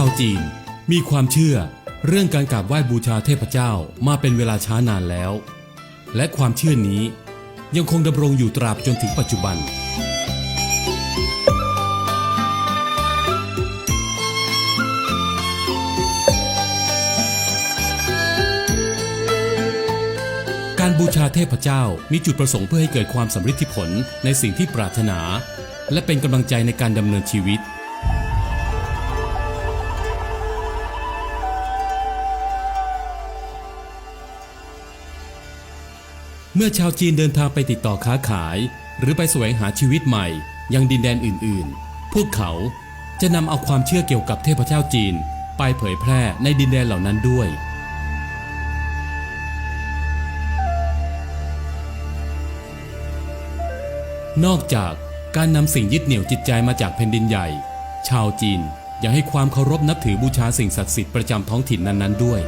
าวจีน มีความเชื่อเรื่องการกราบไหว้บูชาเทพเจ้ามาเป็นเวลาช้านานแล้ว และความเชื่อนี้ยังคงดำรงอยู่ตราบจนถึงปัจจุบัน การบูชาเทพเจ้ามีจุดประสงค์เพื่อให้เกิดความสำเร็จผลในสิ่งที่ปรารถนา และเป็นกำลังใจในการดำเนินชีวิต มื่อชาวจีนเดินทางไปติดต่อค้าขาย หรือไปแสวงหาชีวิตใหม่ ยังดินแดนอื่นๆ พวกเขาจะนำเอาความเชื่อเกี่ยวกับเทพเจ้าจีน ไปเผยแพร่ในดินแดนเหล่านั้นด้วย นอกจากการนำสิ่งยึดเหนี่ยวจิตใจมาจากแผ่นดินใหญ่ ชาวจีนยังให้ความเคารพนับถือบูชาสิ่งศักดิ์สิทธิ์ประจำท้องถิ่นนั้นๆด้วย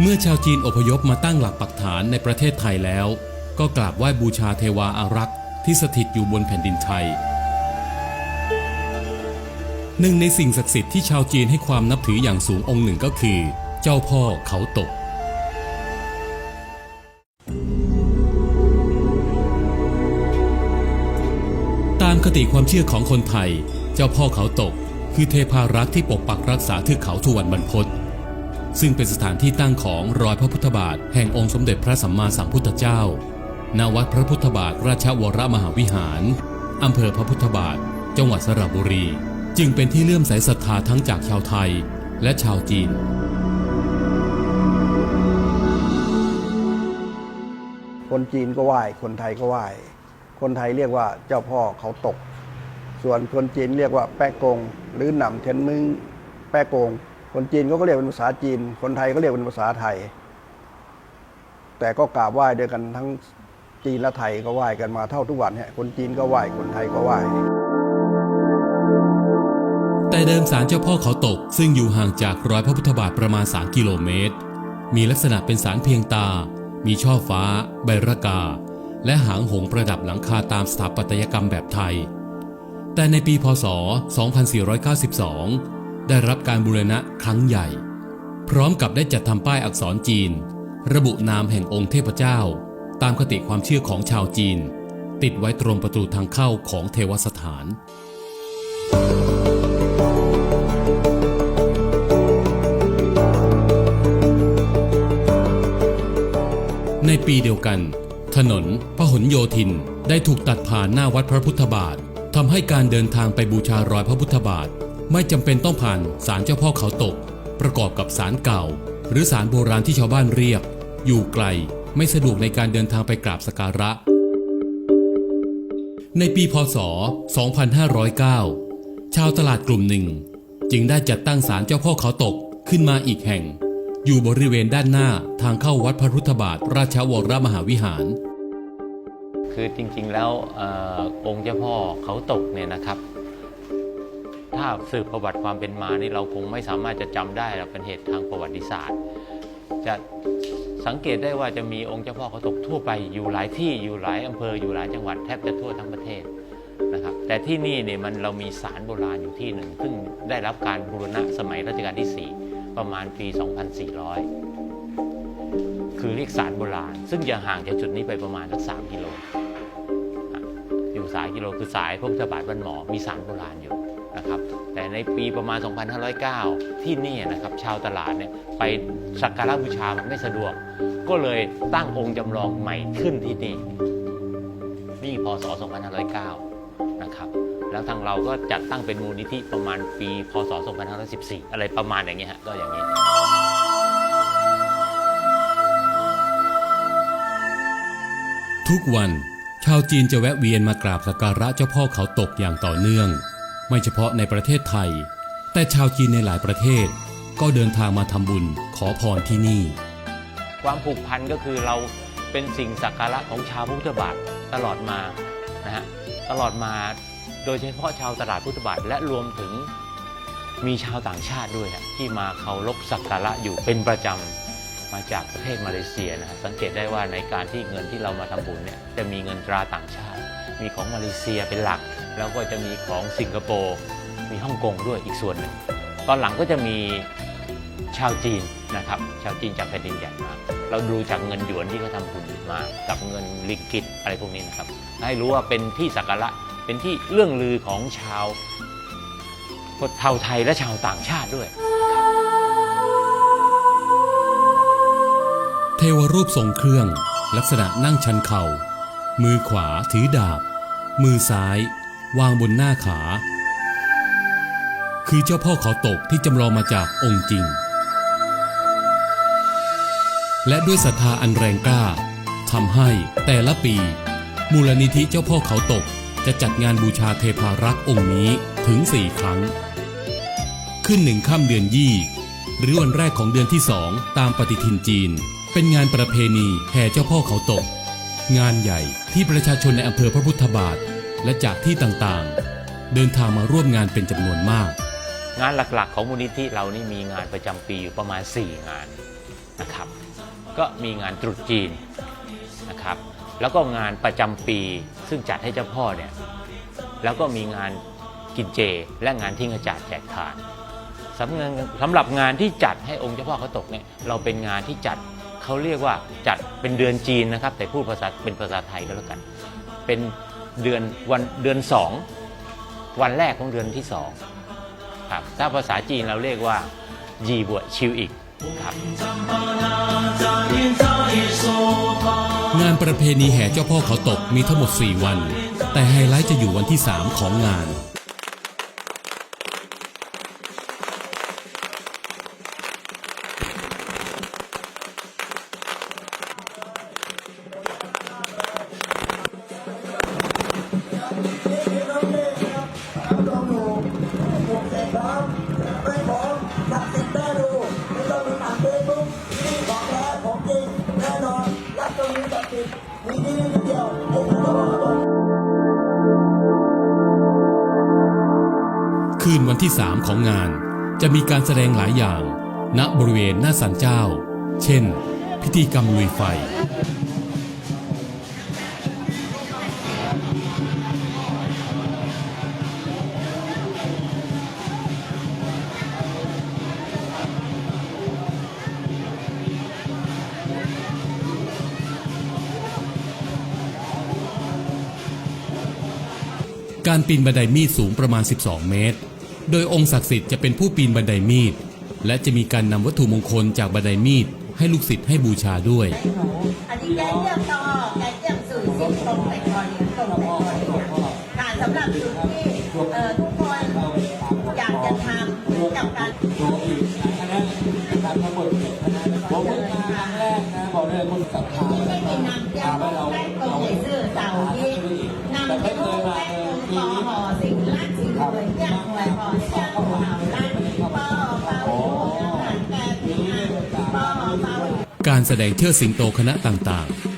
เมื่อชาวจีนอพยพมาตั้งหลักปักฐานในประเทศไทยแล้ว ก็กราบไหว้บูชาเทวาอารักษ์ที่สถิตอยู่บนแผ่นดินไทย หนึ่งในสิ่งศักดิ์สิทธิ์ที่ชาวจีนให้ความนับถืออย่างสูงองค์หนึ่งก็คือ เจ้าพ่อเขาตกตามคติความเชื่อของคนไทย เจ้าพ่อเขาตก คือเทพารักษ์ที่ปกปักรักษาเทือกเขาทุวันบรรพต ซึ่งเป็นสถานที่ตั้งของรอยพระพุทธบาทแห่งองค์สมเด็จพระสัมมาสัมพุทธเจ้า ณ วัดพระพุทธบาทราชวรมหาวิหาร อำเภอพระพุทธบาท จังหวัดสระบุรี จึงเป็นที่เลื่อมใสศรัทธาทั้งจากชาวไทยและชาวจีนคนจีนก็ไหว้ คนไทยก็ไหว้ คนไทยเรียกว่าเจ้าพ่อเขาตก ส่วนคนจีนเรียกว่าแปะกง หรือหนำเทนมึงแปะกง คนจีนก็เรียกเป็นภาษาจีน คนไทยก็เรียกเป็นภาษาไทย แต่ก็กราบไหว้ด้วยกันทั้งจีนและไทยก็ไหว้กันมาเท่าทุกวันเนี่ยคนจีนก็ไหว้คนไทยก็ไหว้แต่เดิมศาลเจ้าพ่อเขาตก ซึ่งอยู่ห่างจากรอยพระพุทธบาทประมาณ 3 กิโลเมตร มีลักษณะเป็นสารเพียงตา มีช่อฟ้า ใบระกา และหางหงประดับหลังคาตามสถาปัตยกรรมแบบไทย แต่ในปีพศ 2492 ได้รับการบูรณะครั้งใหญ่ พร้อมกับได้จัดทำป้ายอักษรจีน ระบุนามแห่งองค์เทพเจ้า ตามคติความเชื่อของชาวจีน ติดไว้ตรงประตูทางเข้าของเทวสถาน ในปีเดียวกัน ถนนพหลโยธินได้ถูกตัดผ่านหน้าวัดพระพุทธบาททำให้การเดินทางไปบูชารอยพระพุทธบาท ไม่จำเป็นต้องผ่านศาลเจ้าพ่อเขาตก ประกอบกับศาลเก่า หรือศาลโบราณที่ชาวบ้านเรียก อยู่ไกลไม่สะดวกในการเดินทางไปกราบสักการะ ในปีพศ 2509 ชาวตลาดกลุ่มหนึ่ง จึงได้จัดตั้งศาลเจ้าพ่อเขาตกขึ้นมาอีกแห่ง อยู่บริเวณด้านหน้าทางเข้าวัดพระพุทธบาทราชวรมหาวิหาร คือจริงๆแล้วอองค์เจ้าพ่อเขาตกเนี่ยนะครับ ถ้าสืบประวัติความเป็นมานี่เราคงไม่สามารถจะจำได้เป็นเหตุทางประวัติศาสตร์ จะสังเกตได้ว่าจะมีองค์เจ้าพ่อเขาตกทั่วไปอยู่หลายที่อยู่หลายอำเภออยู่หลายจังหวัดแทบจะทั่วทั้งประเทศนะครับแต่ที่นี่เนี่ยมันเรามีศาลโบราณอยู่ที่หนึ่ง ซึ่งได้รับการบูรณะสมัยรัชกาลที่ 4 ประมาณปี 2400 คือเรียกศาลโบราณ ซึ่งจะห่างจากจุดนี้ไปประมาณสักสามกิโลอยู่สายกิโลคือสายพระพุทธบาทบ้านหมอมีสารโบราณอยู่ นะครับแต่ในปีประมาณ 2509 ที่นี่นะครับชาวตลาดเนี่ยไปสักการะบูชามันไม่สะดวก ก็เลยตั้งองค์จำลองใหม่ขึ้นที่นี่นี่พศ 2509 นะครับแล้วทางเราก็จัดตั้งเป็นมูลนิธิประมาณปีพศ 2514 อะไรประมาณอย่างเงี้ยฮะก็อย่างนี้ทุกวันชาวจีนจะแวะเวียนมากราบสักการะเจ้าพ่อเขาตกอย่างต่อเนื่อง ไม่เฉพาะในประเทศไทย แต่ชาวจีนในหลายประเทศ ก็เดินทางมาทำบุญขอพรที่นี่ ความผูกพันก็คือเราเป็นสิ่งสักการะของชาวพุทธบาทตลอดมานะฮะตลอดมาโดยเฉพาะชาวตลาดพุทธบาทและรวมถึงมีชาวต่างชาติด้วยนะที่มาเคารพสักการะอยู่เป็นประจำมาจากประเทศมาเลเซียนะฮะสังเกตได้ว่าในการที่เงินที่เรามาทำบุญเนี่ยจะมีเงินตราต่างชาติ มีของมาเลเซียเป็นหลัก แล้วก็จะมีของสิงคโปร์มีฮ่องกงด้วยอีกส่วนหนึ่งตอนหลังก็จะมีชาวจีนนะครับชาวจีนจากแผ่นดินใหญ่มาเราดูจากเงินหยวนที่เขาทำคุณมากับเงินลิกิตอะไรพวกนี้นะครับ ให้รู้ว่าเป็นที่สักการะเป็นที่เรื่องลือของชาวชาไทยและชาวต่างชาติด้วย เทวรูปทรงเครื่อง ลักษณะนั่งชันเข่ามือขวาถือดาบ มือซ้าย วางบนหน้าขา คือเจ้าพ่อเขาตกที่จำลองมาจากองค์จริง และด้วยศรัทธาอันแรงกล้าทำให้แต่ละปี มูลนิธิเจ้าพ่อเขาตกจะจัดงานบูชาเทพารักษ์องค์นี้ถึงสี่ครั้ง ขึ้นหนึ่งค่ำเดือนยี่ หรือวันแรกของเดือนที่สองตามปฏิทินจีน เป็นงานประเพณีแห่เจ้าพ่อเขาตก งานใหญ่ที่ประชาชนในอำเภอพระพุทธบาท และจากที่ต่างๆ เดินทางมาร่วมงานเป็นจำนวนมาก งานหลักๆ ของมูลนิธิเรานี่มีงานประจำปีอยู่ประมาณ 4 งานนะครับ ก็มีงานตรุษจีนนะครับ แล้วก็งานประจำปีซึ่งจัดให้เจ้าพ่อเนี่ยแล้วก็มีงานกินเจ และงานทิ้งอาจารย์แจกทานสำเงินสำหรับงานที่จัดให้องค์เจ้าพ่อเขาตกเนี่ยเราเป็นงานที่จัดเขาเรียกว่าจัดเป็นเดือนจีนนะครับ แต่พูดภาษาเป็นภาษาไทยก็แล้วกัน เป็น เดือนวันเดือนสองวันแรกของเดือนที่สองครับถ้าภาษาจีนเราเรียกว่ายีบวชิวอีกครับงานประเพณีแห่เจ้าพ่อเขาตกมีทั้งหมด 4 วัน แต่ไฮไลท์จะอยู่วันที่ 3 ของงาน วันที่ 3 ของงาน จะมีการแสดงหลายอย่าง ณบริเวณหน้าสันเจ้า เช่น พิธีกรรมลุยไฟ การปีนบันไดมีดสูงประมาณ 12 เมตร โดยองค์ศักดิ์สิทธิ์จะเป็นผู้ปีนบันไดมีด และจะมีการนำวัตถุมงคลจากบันไดมีด ให้ลูกศิษย์ให้บูชาด้วย อันนี้แกงเจียมต่อแกงเจียมสื่อสิ่งตรงแต่ก่อนเนียงตรงแต่ก่อนเนียงค่ะสำหรับจุดที่เอ่อทุกคนอยากจะทำเหมือนกับการผมเพิ่งมาครั้งแรกนะบอกเลยคนศรัทธาที่ไม่มีนำเจียมแป้ตรงในซื่อเสาที่นำไปรูป การแสดงเชิดสิงโตคณะต่างๆ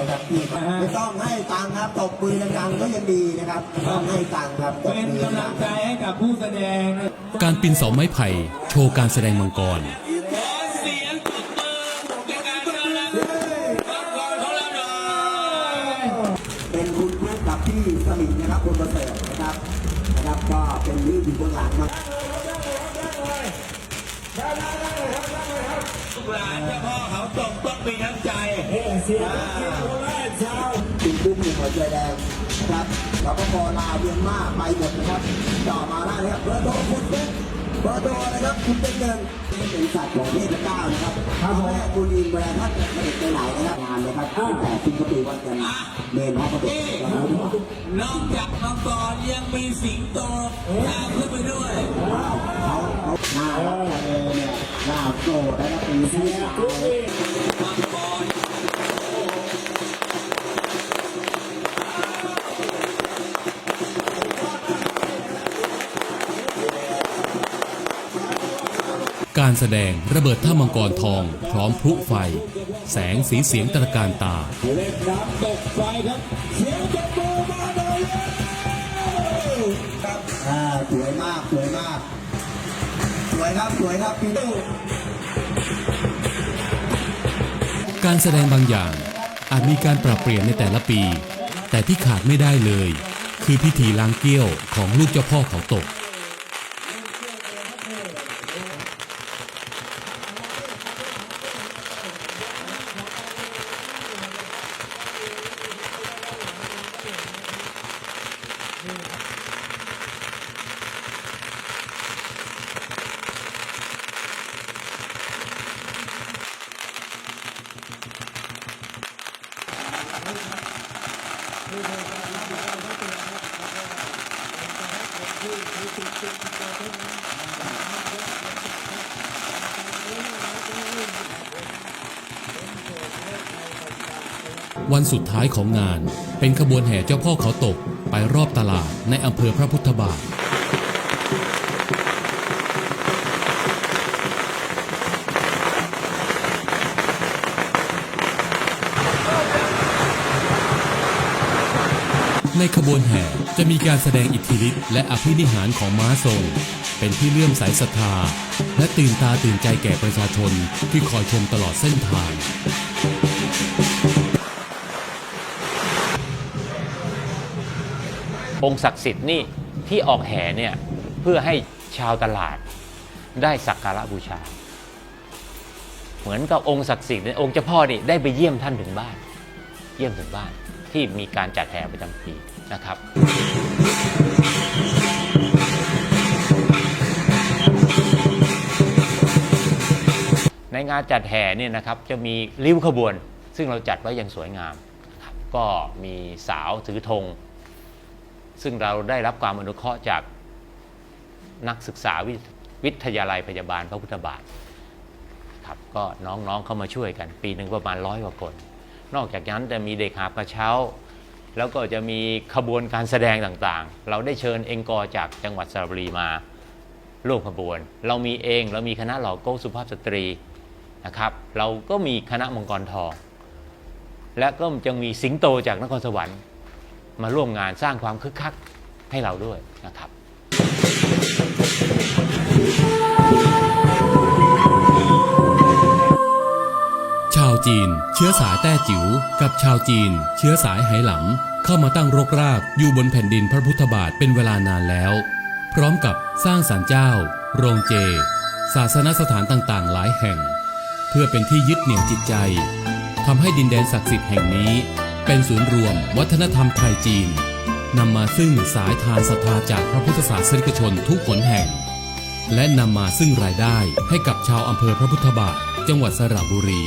นะครับชีวิตเขานะครับที่ไม่ต้องให้ตังค์ครับตบมือดังๆก็ยังดีนะครับต้องให้ตังค์ครับตบเป็นมือกำลังใจให้กับผู้แสดงนะการปีนเสาไม้ไผ่โชว์การแสดงมังกรเสียงปรบมือในการต้อนรับมังกรของเราหน่อยเป็นคุณครูกับพี่สมิงนะครับคุณประเสริฐนะครับนะครับก็เป็นยืดอยู่เบื้องหลังมาลูกหลานเจ้าพ่อเขาตกต้อง มีน้ำใจติดดุ้งหนึ่งหัวใจแดงนะครับเราก็พอลาวเวียนมาไปหมดนะครับต่อมาได้นะครับเบอร์โทรคุณเฟซเบอร์โทรนะครับคุณเป็นหนึ่งเป็นสัตว์ของเทพเจ้านะครับพ่อแม่คุณอินเวลาท่านเสด็จไปไหนนะครับงานนะครับตั้งแต่คุณปฏิวัติกันเมนพระปฏินี่วัตินอกจากมังกรยังมีสิงโตตามขึ้นไปด้วยเขาเขาหน้ารักกันเลยเนี่ยหน้าโกรธนะครับปีเสีย การแสดงระเบิดท่ามังกรทอง พร้อมพลุไฟ แสงสีเสียงตระการตา เล่นน้ำตกไฟครับเสียงตบมือมาเลยครับอ่าสวยมากสวยมาก สวยครับสวยครับพี่ลูกการแสดงบางอย่างอาจมีการปรับเปลี่ยนในแต่ละปี แต่ที่ขาดไม่ได้เลย คือพิธีล้างเกี้ยวของลูกเจ้าพ่อเขาตก วันสุดท้ายของงานเป็นขบวนแห่เจ้าพ่อเขาตกไปรอบตลาดในอำเภอพระพุทธบาท ในขบวนแห่จะมีการแสดงอิทธิฤทธิ์และอภินิหารของม้าทรง เป็นที่เลื่อมใสศรัทธา และตื่นตาตื่นใจแก่ประชาชนที่คอยชมตลอดเส้นทางองค์ศักดิ์สิทธิ์นี่ที่ออกแห่เนี่ยเพื่อให้ชาวตลาดได้สักการะบูชา เหมือนกับองค์ศักดิ์สิทธิ์เนี่ยองค์เจ้าพ่อนี่ได้ไปเยี่ยมท่านถึงบ้าน เยี่ยมถึงบ้าน ที่มีการจัดแห่ประจำปีนะครับในงานจัดแห่เนี่ยนะครับจะมีริ้วขบวน ซึ่งเราจัดไว้อย่างสวยงามนะครับก็มีสาวถือธงซึ่งเราได้รับความอนุเคราะห์จากนักศึกษาวิวิทยาลัยพยาบาลพระพุทธบาทครับก็น้องๆเข้ามาช่วยกัน ปีหนึ่งประมาณร้อยกว่าคน นอกจากนั้นจะมีเด็กหาบกระเช้า แล้วก็จะมีขบวนการแสดงต่างๆ เราได้เชิญเองกอจากจังหวัดสระบุรีมาร่วมขบวน เรามีเองเรามีคณะหล่าโก้สุภาพสตรีนะครับ เราก็มีคณะมังกรทอง และก็ยังมีสิงโตจากนครสวรรค์ มาร่วมงานสร้างความคึกคักให้เราด้วยนะครับ จีน เชื้อสายแต้จิ๋วกับชาวจีน เชื้อสายไหหลำเข้ามาตั้งรกรากอยู่บนแผ่นดินพระพุทธบาทเป็นเวลานานแล้ว พร้อมกับสร้างศาลเจ้า โรงเจ ศาสนสถานต่างๆ หลายแห่ง เพื่อเป็นที่ยึดเหนี่ยวจิตใจทำให้ดินแดนศักดิ์สิทธิ์แห่งนี้ เป็นศูนย์รวมวัฒนธรรมไทยจีนนำมาซึ่งสายทานศรัทธาจากพระพุทธศาสนิกชนทุกขนแห่ง และนำมาซึ่งรายได้ให้กับชาวอำเภอพระพุทธบาทจังหวัดสระบุรี